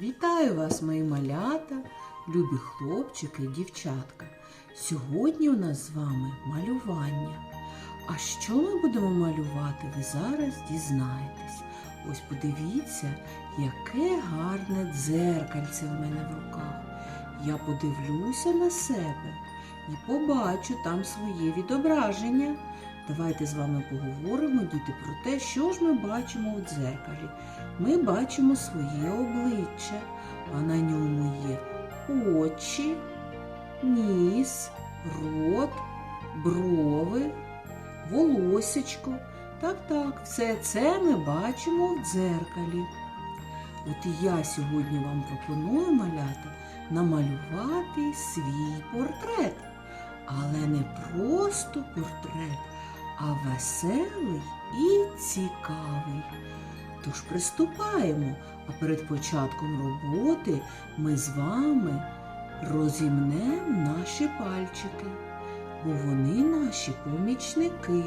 Вітаю вас, мої малята, любі хлопчики і дівчатка. Сьогодні у нас з вами малювання. А що ми будемо малювати, ви зараз дізнаєтесь. Ось подивіться, яке гарне дзеркальце в мене в руках. Я подивлюся на себе і побачу там своє відображення. Давайте з вами поговоримо, діти, про те, що ж ми бачимо в дзеркалі. Ми бачимо своє обличчя, а на ньому є очі, ніс, рот, брови, волосечко. Так, так, все це ми бачимо в дзеркалі. От і я сьогодні вам пропоную малята намалювати свій портрет. Але не просто портрет, а веселий і цікавий. Тож приступаємо, а перед початком роботи ми з вами розімнемо наші пальчики, бо вони наші помічники.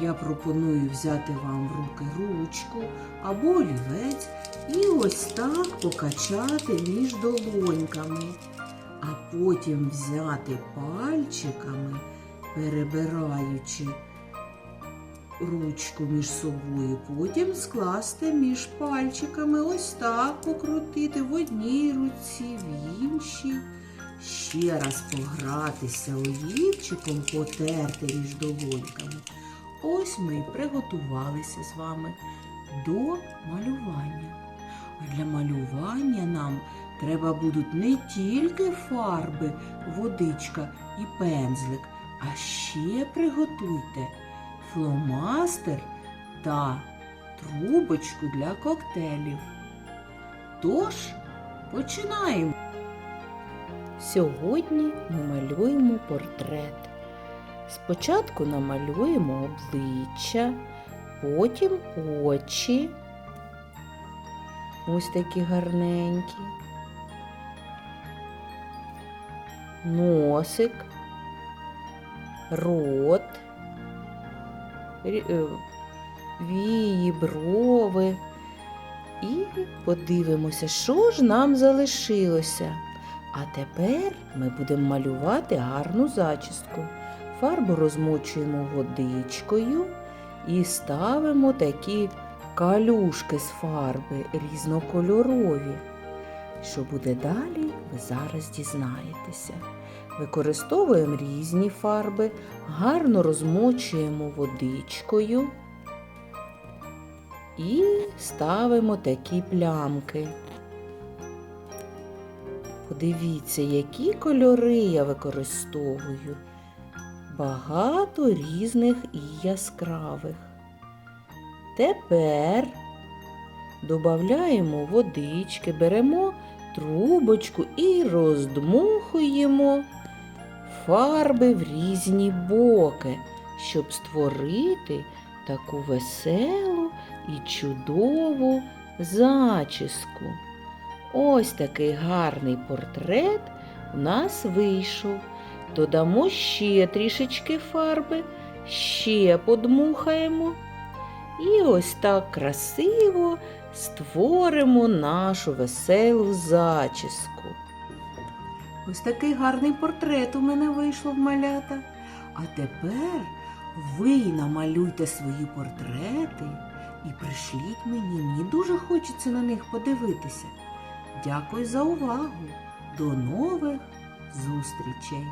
Я пропоную взяти вам в руки ручку або олівець і ось так покачати між долоньками, а потім взяти пальчиками, перебираючи ручку між собою, потім скласти між пальчиками, ось так покрутити в одній руці, в іншій. Ще раз погратися олівчиком, потерти між долоньками. Ось ми і приготувалися з вами до малювання. А для малювання нам треба будуть не тільки фарби, водичка і пензлик, а ще приготуйте фломастер та трубочку для коктейлів. Тож, починаємо. Сьогодні ми малюємо портрет. Спочатку намалюємо обличчя, потім очі. Ось такі гарненькі. Носик, рот, вії, брови. І подивимося, що ж нам залишилося. А тепер ми будемо малювати гарну зачіску. Фарбу розмочуємо водичкою і ставимо такі калюшки з фарби різнокольорові. Що буде далі, ви зараз дізнаєтеся. Використовуємо різні фарби, гарно розмочуємо водичкою і ставимо такі плямки. Подивіться, які кольори я використовую. Багато різних і яскравих. Тепер додаємо водички, беремо трубочку і роздмухуємо фарби в різні боки, щоб створити таку веселу і чудову зачіску. Ось такий гарний портрет у нас вийшов. Додамо ще трішечки фарби, ще подмухаємо. І ось так красиво створимо нашу веселу зачіску. Ось такий гарний портрет у мене вийшло в малята. А тепер ви намалюйте свої портрети і пришліть мені. Мені дуже хочеться на них подивитися. Дякую за увагу. До нових зустрічей!